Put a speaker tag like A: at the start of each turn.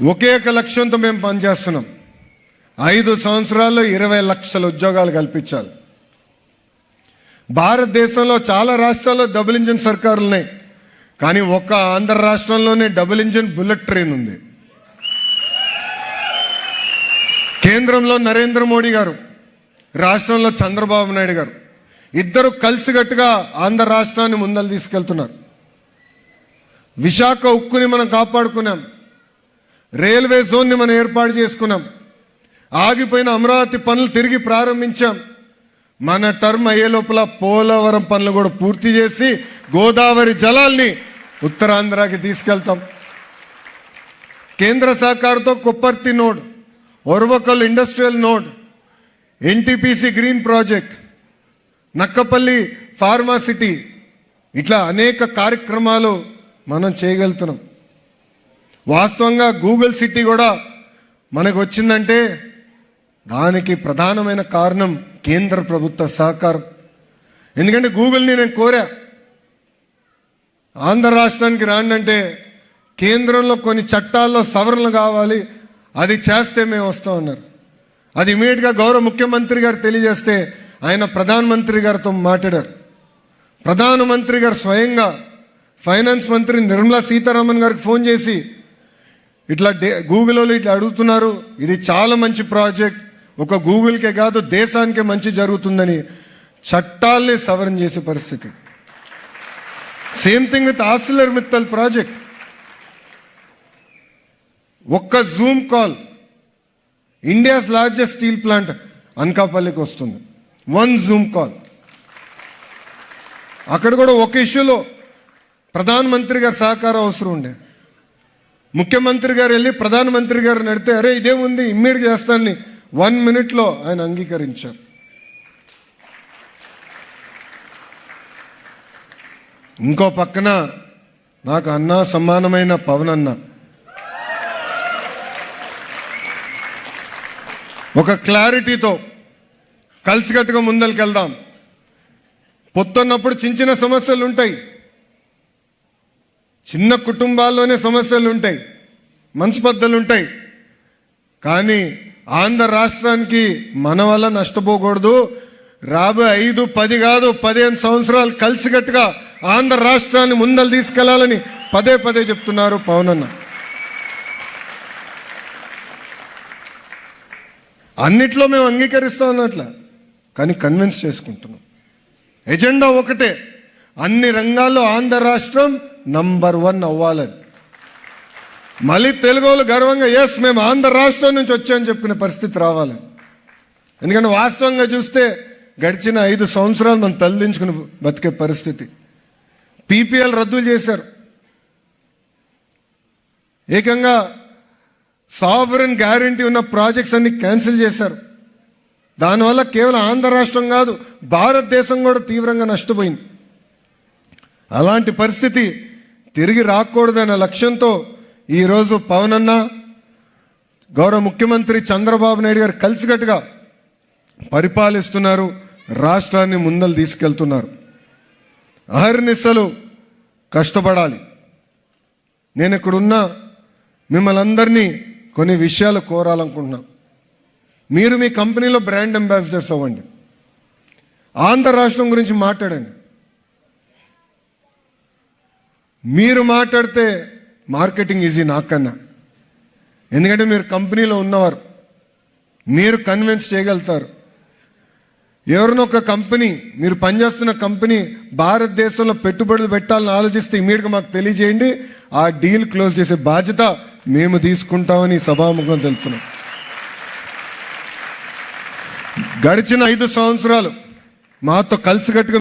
A: ఒకే ఒక లక్ష్యంతో మేము పనిచేస్తున్నాం. ఐదు సంవత్సరాల్లో ఇరవై లక్షల ఉద్యోగాలు కల్పించాలి. భారతదేశంలో చాలా రాష్ట్రాల్లో డబుల్ ఇంజిన్ సర్కారులు ఉన్నాయి. కానీ ఒక్క ఆంధ్ర రాష్ట్రంలోనే డబుల్ ఇంజిన్ బుల్లెట్ ట్రైన్ ఉంది. కేంద్రంలో నరేంద్ర మోడీ గారు రాష్ట్రంలో చంద్రబాబు నాయుడు గారు ఇద్దరు కలిసికట్టుగా ఆంధ్ర రాష్ట్రాన్ని ముందలు తీసుకెళ్తున్నారు. విశాఖ ఉక్కుని మనం కాపాడుకున్నాం. రైల్వే జోన్ని మనం ఏర్పాటు చేసుకున్నాం. ఆగిపోయిన అమరావతి పనులు తిరిగి ప్రారంభించాం. మన టర్మ్ అయ్యే లోపల పోలవరం పనులు కూడా పూర్తి చేసి గోదావరి జలాల్ని ఉత్తరాంధ్రకి తీసుకెళ్తాం. కేంద్ర సహకారంతో Kopparthi node Orvakal industrial node NTPC green project Nakkapalli pharma city ఇట్లా అనేక కార్యక్రమాలు మనం చేయగలుగుతున్నాం. వాస్తవంగా గూగుల్ సిటీ కూడా మనకు వచ్చిందంటే దానికి ప్రధానమైన కారణం కేంద్ర ప్రభుత్వ సహకారం. ఎందుకంటే గూగుల్ని నేను కోరా. ఆంధ్ర రాష్ట్రానికి రాండంటే కేంద్రంలో కొన్ని చట్టాల్లో సవరణలు కావాలి అది చేస్తే మేము వస్తాం అన్నారు. అది ఇమీడియట్గా గౌరవ ముఖ్యమంత్రి గారు తెలియజేస్తే ఆయన ప్రధానమంత్రి గారితో మాట్లాడారు. ప్రధానమంత్రి గారు స్వయంగా ఫైనాన్స్ మంత్రి నిర్మలా సీతారామన్ గారికి ఫోన్ చేసి ఇట్లా డే గూగుల్ వాళ్ళు ఇట్లా అడుగుతున్నారు ఇది చాలా మంచి ప్రాజెక్ట్ ఒక గూగుల్కే కాదు దేశానికే మంచి జరుగుతుందని చట్టాల్ని సవరణ చేసే పరిస్థితి. Same thing with Arcelor Mittal project. ఒక్క Zoom call India's largest steel plant అనకాపల్లికి వస్తుంది. One Zoom call. అక్కడ కూడా ఒక ఇష్యూలో ప్రధానమంత్రి గారి సహకారం అవసరం ఉండే. ముఖ్యమంత్రి గారు వెళ్ళి ప్రధానమంత్రి గారు నడితే అరే ఇదేముంది ఇమ్మీడియట్ చేస్తానని. వన్ మినిట్లో ఆయన అంగీకరించారు. ఇంకో పక్కన నాకు అన్నా సమానమైన పవన్ అన్న. ఒక క్లారిటీతో కలిసికట్టుగా ముందరికెళ్దాం. పొత్తున్నప్పుడు చిన్న చిన్న సమస్యలు ఉంటాయి చిన్న కుటుంబాల్లోనే సమస్యలు ఉంటాయి మనస్పర్ధలు ఉంటాయి కానీ ఆంధ్ర రాష్ట్రానికి మన వల్ల నష్టపోకూడదు. రాబోయే ఐదు పది కాదు పదిహేను సంవత్సరాలు కలిసికట్టుగా ఆంధ్ర రాష్ట్రాన్ని ముందలు తీసుకెళ్ళాలని పదే పదే చెప్తున్నారు పవన్ అన్న అన్నిట్లో మేము అంగీకరిస్తాం అన్నట్ల కానీ కన్విన్స్ చేసుకుంటున్నాం. ఎజెండా ఒకటే అన్ని రంగాల్లో ఆంధ్ర రాష్ట్రం నంబర్ వన్ అవ్వాలని. మళ్ళీ తెలుగు వాళ్ళు గర్వంగా ఎస్ మేము ఆంధ్ర రాష్ట్రం నుంచి వచ్చామని చెప్పిన పరిస్థితి రావాలి. ఎందుకంటే వాస్తవంగా చూస్తే గడిచిన ఐదు సంవత్సరాలు మనం తల్లించుకుని బతికే పరిస్థితి. పీపీఎల్ రద్దు చేశారు. ఏకంగా సావరన్ గ్యారంటీ ఉన్న ప్రాజెక్ట్స్ అన్ని క్యాన్సిల్ చేశారు. దానివల్ల కేవలం ఆంధ్ర రాష్ట్రం కాదు భారతదేశం కూడా తీవ్రంగా నష్టపోయింది. అలాంటి పరిస్థితి తిరిగి రాకూడదనే లక్ష్యంతో ఈరోజు పవన్ అన్న గౌరవ ముఖ్యమంత్రి చంద్రబాబు నాయుడు గారు కలిసికట్టుగా పరిపాలిస్తున్నారు రాష్ట్రాన్ని ముందలు తీసుకెళ్తున్నారు. అహర్నిశలు కష్టపడాలి. నేను ఇక్కడున్న మిమ్మల్ని అందరినీ కొన్ని విషయాలు కోరాలనుకుంటున్నా. మీరు మీ కంపెనీలో బ్రాండ్ అంబాసిడర్స్ అవ్వండి. ఆంధ్ర రాష్ట్రం గురించి మాట్లాడండి. మీరు మాట్లాడితే మార్కెటింగ్ ఈజీ నాకన్నా. ఎందుకంటే మీరు కంపెనీలో ఉన్నవారు. మీరు కన్విన్స్ చేయగలుగుతారు. ఎవరినో ఒక కంపెనీ మీరు పనిచేస్తున్న కంపెనీ భారతదేశంలో పెట్టుబడులు పెట్టాలని ఆలోచిస్తే ఇమీడియట్గా మాకు తెలియజేయండి. ఆ డీల్ క్లోజ్ చేసే బాధ్యత మేము తీసుకుంటామని సభాముఖం తెలుపుతున్నాం. గడిచిన ఐదు సంవత్సరాలు మాతో కలిసికట్టుగా